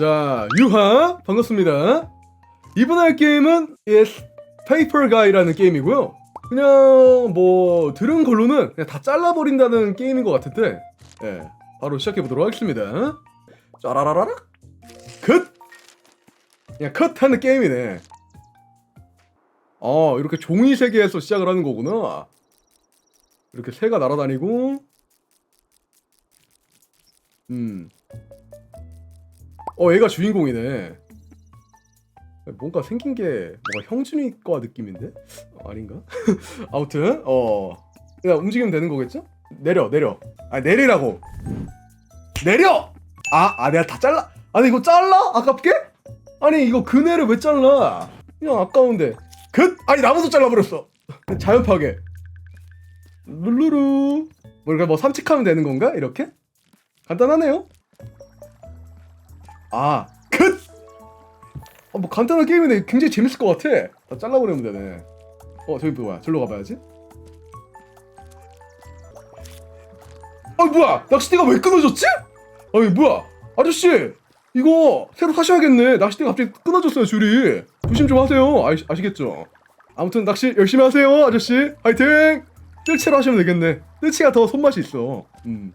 자, 유하 반갑습니다. 이번 할 게임은 Yes Paper Guy라는 게임이고요. 그냥 뭐 들은 걸로는 그냥 다 잘라버린다는 게임인 것 같은데, 예, 바로 시작해 보도록 하겠습니다. 짜라라라라, 컷. 그냥 컷하는 게임이네. 어, 이렇게 종이 세계에서 시작을 하는 거구나. 이렇게 새가 날아다니고, 음. 어, 얘가 주인공이네. 뭔가 생긴 게 뭔가 형준이과 느낌인데? 어, 아닌가? 아무튼 어. 그냥 움직이면 되는 거겠죠? 내려 내려. 아 내리라고. 내려! 아, 아 내가 다 잘라. 아니 이거 잘라? 아깝게? 아니 이거 그네를 왜 잘라? 그냥 아까운데. 그 아니 나무도 잘라버렸어. 자연 파괴. 룰루루. 뭔가 뭐 삼칙하면 되는 건가? 이렇게? 간단하네요 아 끝! 어, 뭐 간단한 게임인데 굉장히 재밌을 것 같아. 다 잘라버리면 되네. 어 저기 뭐야? 절로 가봐야지. 아 뭐야? 낚싯대가 왜 끊어졌지? 아니 뭐야? 아저씨 이거 새로 사셔야겠네. 낚싯대가 갑자기 끊어졌어요 줄이. 조심 좀 하세요. 아시, 아시겠죠? 아무튼 낚시 열심히 하세요 아저씨. 화이팅! 뜰채로 하시면 되겠네. 뜰채가 더 손맛이 있어. 음.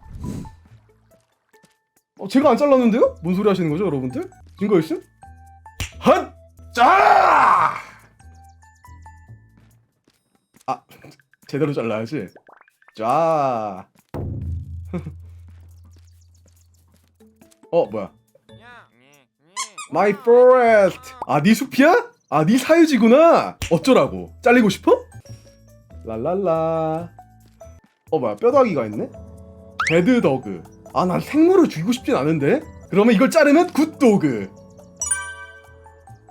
어, 제가 안 잘랐는데요? 뭔 소리 하시는 거죠 여러분들? 증거 있음? 헛! 짜! 아, 제대로 잘라야지. 짜. 어, 뭐야? My forest. 아, 네 숲이야? 아, 네 사유지구나. 어쩌라고? 잘리고 싶어? 랄랄라. 어, 뭐야? 뼈다귀가 있네? 배드더그. 아, 난 생물을 죽이고 싶진 않은데? 그러면 이걸 자르면 굿도그.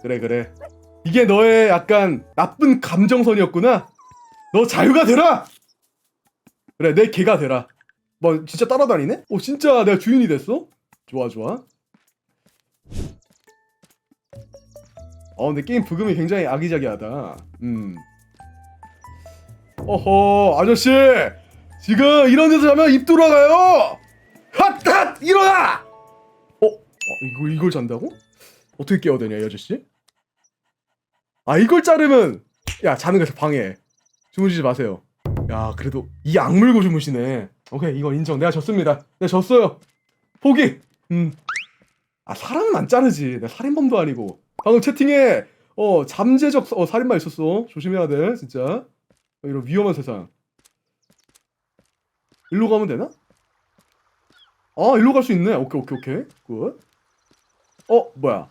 그래 그래. 이게 너의 약간 나쁜 감정선이었구나. 너 자유가 되라! 그래 내 개가 되라. 뭐 진짜 따라다니네? 오 진짜 내가 주인이 됐어? 좋아 좋아. 어 근데 게임 부금이 굉장히 아기자기하다. 음. 어허 아저씨! 지금 이런 데서 자면 입 돌아가요 이걸 이걸 잔다고? 어떻게 깨워야 되냐 이 아저씨? 아 이걸 자르면 야 자는 거에서 방해. 주무시지 마세요. 야 그래도 이 악물고 주무시네. 오케이 이거 인정. 내가 졌습니다. 내가 졌어요. 포기! 음 아 사람은 안 자르지. 내가 살인범도 아니고. 방금 채팅에 어 잠재적 어, 살인마 있었어. 조심해야 돼 진짜. 이런 위험한 세상. 일로 가면 되나? 아 일로 갈 수 있네. 오케이 오케이 오케이. 굿 어 뭐야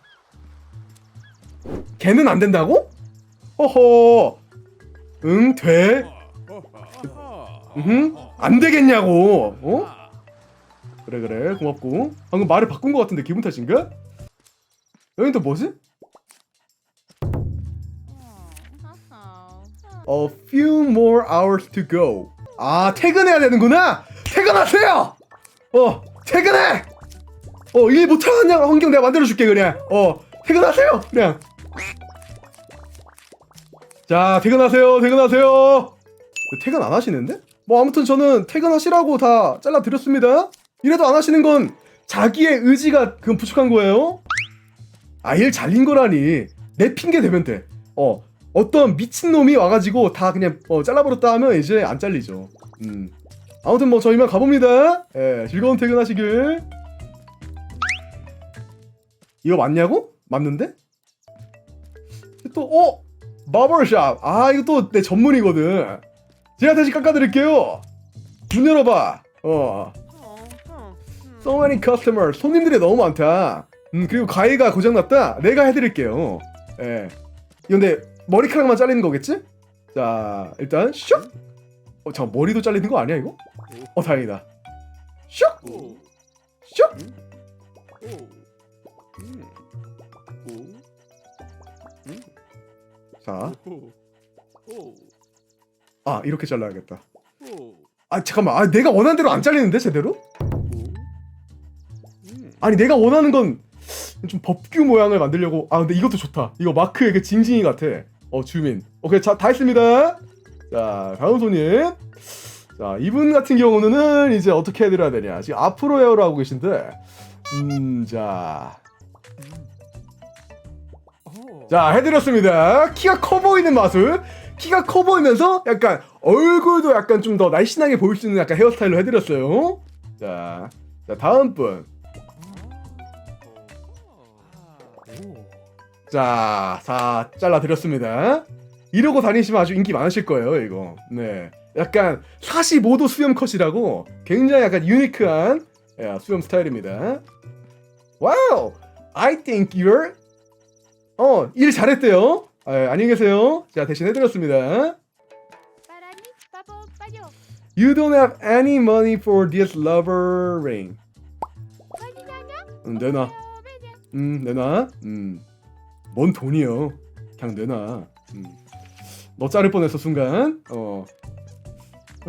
걔는 안 된다고? 허허. 응, 돼. 응? 안 되겠냐고. 어? 그래 그래. 고맙고. 방금 말을 바꾼 것 같은데 기분 탓인가? 여긴 또 뭐지? A few more hours to go. 아, 퇴근해야 되는구나. 퇴근하세요. 어, 퇴근해. 어, 일 못하는 환경 내가 만들어 줄게 그냥. 어, 퇴근하세요. 그냥. 자 퇴근하세요 퇴근하세요 퇴근 안 하시는데? 뭐 아무튼 저는 퇴근하시라고 다 잘라드렸습니다 이래도 안 하시는 건 자기의 의지가 그 부족한 거예요 아 일 잘린 거라니 내 핑계 대면 돼 어 어떤 미친놈이 와가지고 다 그냥 어, 잘라버렸다 하면 이제 안 잘리죠 음 아무튼 뭐 저희만 가봅니다 예 즐거운 퇴근하시길 이거 맞냐고? 맞는데? 또 어? 바버샵. 아, 이거 또 내 전문이거든. 제가 대신 깎아드릴게요. 문 열어봐. 어. So many customers. 손님들이 너무 많다. 음, 그리고 가위가 고장났다. 내가 해드릴게요. 예. 근데 머리카락만 잘리는 거겠지? 자, 일단 슉. 어, 잠깐 머리도 잘리는 거 아니야 이거? 어, 다행이다. 슉. 슉. 자, 아 이렇게 잘라야겠다. 아 잠깐만, 아 내가 원하는 대로 안 잘리는데 제대로? 아니 내가 원하는 건 좀 법규 모양을 만들려고. 아 근데 이것도 좋다. 이거 마크의 그 징징이 같아. 어 주민. 오케이 자 다 했습니다. 자 다음 손님. 자 이분 같은 경우는 이제 어떻게 해 드려야 되냐. 지금 앞으로 헤어를 하고 계신데, 음 자. 자 해드렸습니다 키가 커 보이는 마술 키가 커 보이면서 약간 얼굴도 약간 좀 더 날씬하게 보일 수 있는 약간 헤어스타일로 해드렸어요 자, 자 다음 분 자, 자, 잘라드렸습니다. 이러고 다니시면 아주 인기 많으실 거예요, 이거. 네. 약간 45도 수염 컷이라고 굉장히 약간 유니크한 예, 수염 스타일입니다. 와우! I think you're 어, 일 잘했대요. 아, 안녕히 계세요. 자, 대신 해드렸습니다. You don't have any money for this lover ring. 음, 내놔. 음, 내놔. 음. 뭔 돈이요? 그냥 내놔. 음. 너 자를 뻔했어 순간. 어.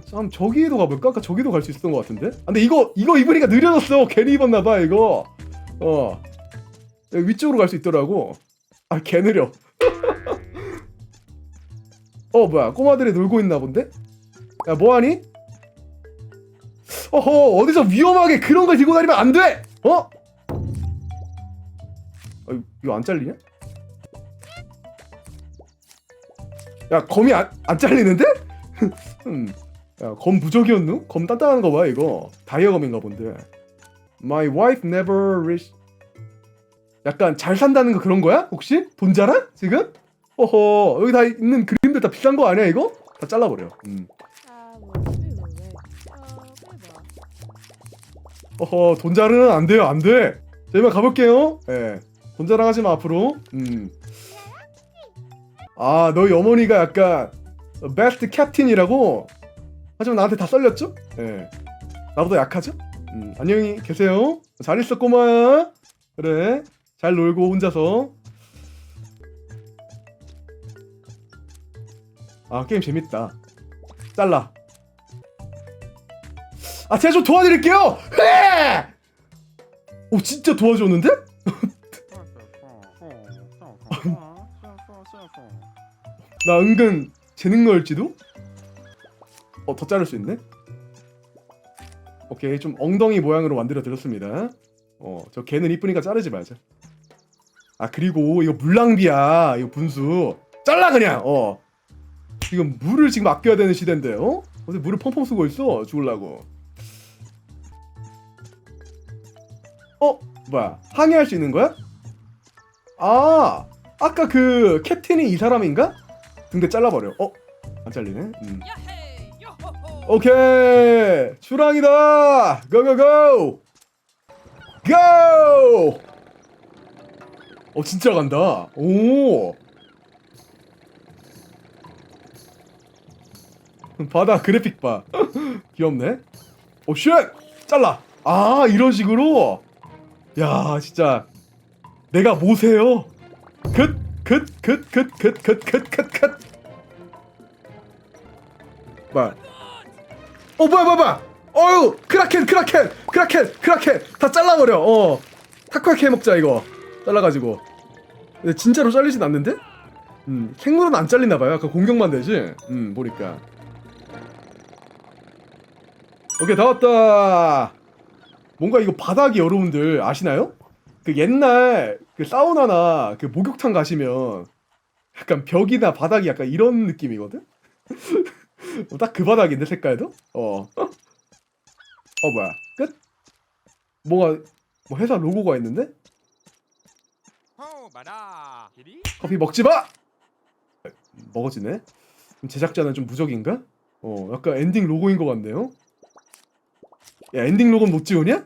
참 저기도 가볼까? 아까 저기도 갈 수 있었던 것 같은데. 아, 근데 이거 이거 입으니까 느려졌어. 괜히 입었나봐 이거. 어. 여기 위쪽으로 갈 수 있더라고. 아, 개 느려. 어, 뭐야? 꼬마들이 놀고 있나 본데? 야, 뭐하니? 어허, 어디서 위험하게 그런 걸 들고 다니면 안 돼! 어? 아, 이거 안 잘리냐? 야 검이 안, 안 잘리는데? 음. 야, 검 부적이었누? 검 단단한 거 봐 이거 다이아 검인가 본데 My wife never rich 약간 잘 산다는 거 그런 거야? 혹시? 돈 자랑? 지금? 어허 여기 다 있는 그림들 다 비싼 거 아니야 이거? 다 잘라버려 음. 어허 돈 자랑은 안 돼요 안돼 저희만 가볼게요 예. 돈 자랑 하지 마 앞으로 음. 아 너희 어머니가 약간 베스트 캡틴이라고 하지만 나한테 다 썰렸죠? 예. 나보다 약하죠? 음, 안녕히 계세요 잘 있어 꼬마야 그래 잘 놀고 혼자서 아 게임 재밌다 잘라 아 제가 좀 도와드릴게요 해! 오 진짜 도와줬는데? 나 은근 재능 넣을지도? 어, 더 자를 수 있네? 오케이, 좀 엉덩이 모양으로 만들어 드렸습니다. 어, 저 개는 이쁘니까 자르지 말자. 아, 그리고 이거 물 낭비야. 이거 분수. 잘라, 그냥! 어. 지금 물을 지금 아껴야 되는 시대인데, 어? 어디 물을 펑펑 쓰고 있어? 죽을라고. 어? 뭐야? 항해할 수 있는 거야? 아! 아까 그 캡틴이 이 사람인가? 등대 잘라버려. 어? 안 잘리네. 음. 오케이 출항이다 고고고 고! 어 진짜 간다. 오. 바다 그래픽 봐. 귀엽네. 오 쉣! 잘라. 아 이런 식으로? 야 진짜. 내가 모세요. 긋긋긋긋긋긋긋긋긋. 뭐야 어 뭐야 뭐야. 어유 크라켄 크라켄 크라켄 크라켄. 다 잘라버려. 어. 타코야키 해먹자 이거. 잘라가지고 진짜로 잘리진 않는데? 음 생물은 안 잘리나봐요 아까 공격만 되지 음 보니까 오케이 다 왔다 뭔가 이거 바닥이 여러분들 아시나요? 그 옛날 그 사우나나 그 목욕탕 가시면 약간 벽이나 바닥이 약간 이런 느낌이거든? 딱 그 바닥인데 색깔도? 어. 어 뭐야? 끝? 뭐가 뭐 회사 로고가 있는데? 커피 먹지 마! 먹어지네. 그럼 제작자는 좀 무적인가? 어, 약간 엔딩 로고인 것 같네요. 야, 엔딩 로고는 못 지우냐?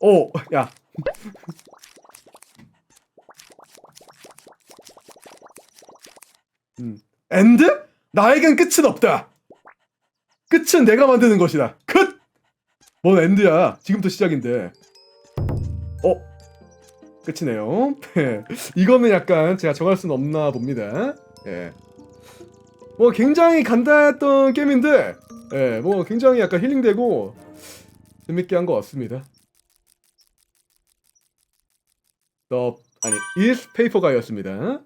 어, 야. 음. 엔드? 나에겐 끝은 없다. 끝은 내가 만드는 것이다. 끝! 뭔 엔드야? 지금부터 시작인데. 어? 끝이네요. 네. 이거는 약간 제가 정할 수는 없나 봅니다. 예. 뭐 굉장히 간단했던 게임인데, 예, 뭐 굉장히 약간 힐링되고 재밌게 한 것 같습니다. The 아니 is paper guy였습니다.